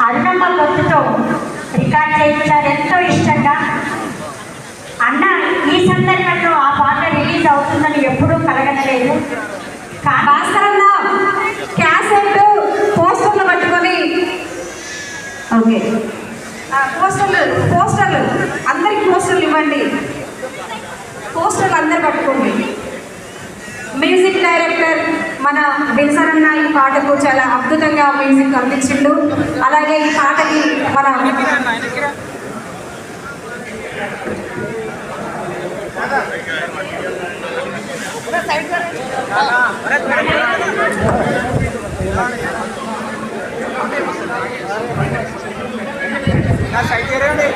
అరుణమ్మ గొంతుతో రికార్డ్ చేయించారు. ఎంతో ఇష్టంగా. అన్న ఈ సందర్భంలో ఆ పాట రిలీజ్ అవుతుందని ఎప్పుడూ కలగనలేదు. కానీ భాస్కరన్న క్యాసెట్ పోస్టర్లు పట్టుకొని ఓకే. పోస్టర్లు పోస్టర్లు. అందరికి పోస్టర్లు ఇవ్వండి. పోస్టర్లు అందరు పట్టుకోండి. మ్యూజిక్ డైరెక్టర్ మన విల్సన్ అన్న ఈ పాటకు చాలా అద్భుతంగా మ్యూజిక్ అందించిండు. అలాగే ఈ పాటకి మన సైడ్ చేయండి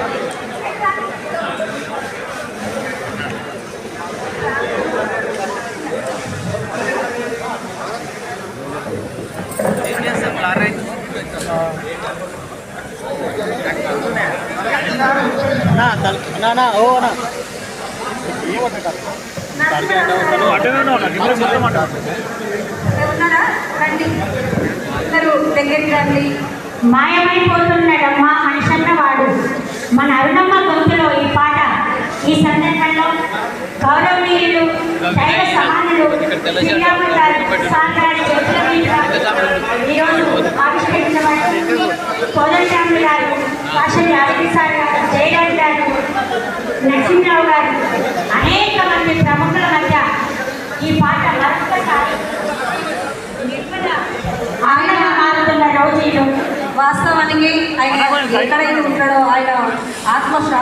నా నా ఓ నా దగ్గరికి రండి మాయమైపోతున్నాడమ్మా మనిషన్న వాడు మన అరుణమ్మ గొంతులో ఈ పాట ఈ సందర్భంలో గౌరవనీయులు దైవ సమానులు శ్రీరాములు గారు గారి చేతుల మీద ఈరోజు కోదండరాములు గారు కాశీ అరవింద్ గారు జయగారి గారు నరసింహరావు గారు అనేక మంది ప్రముఖుల మధ్య ఈ పాట మరొకసారి నిర్మల మారుతున్న రోజు వాస్తవానికి ఆయన ఎక్కడైతే ఉంటాడో ఆయన ఆత్మ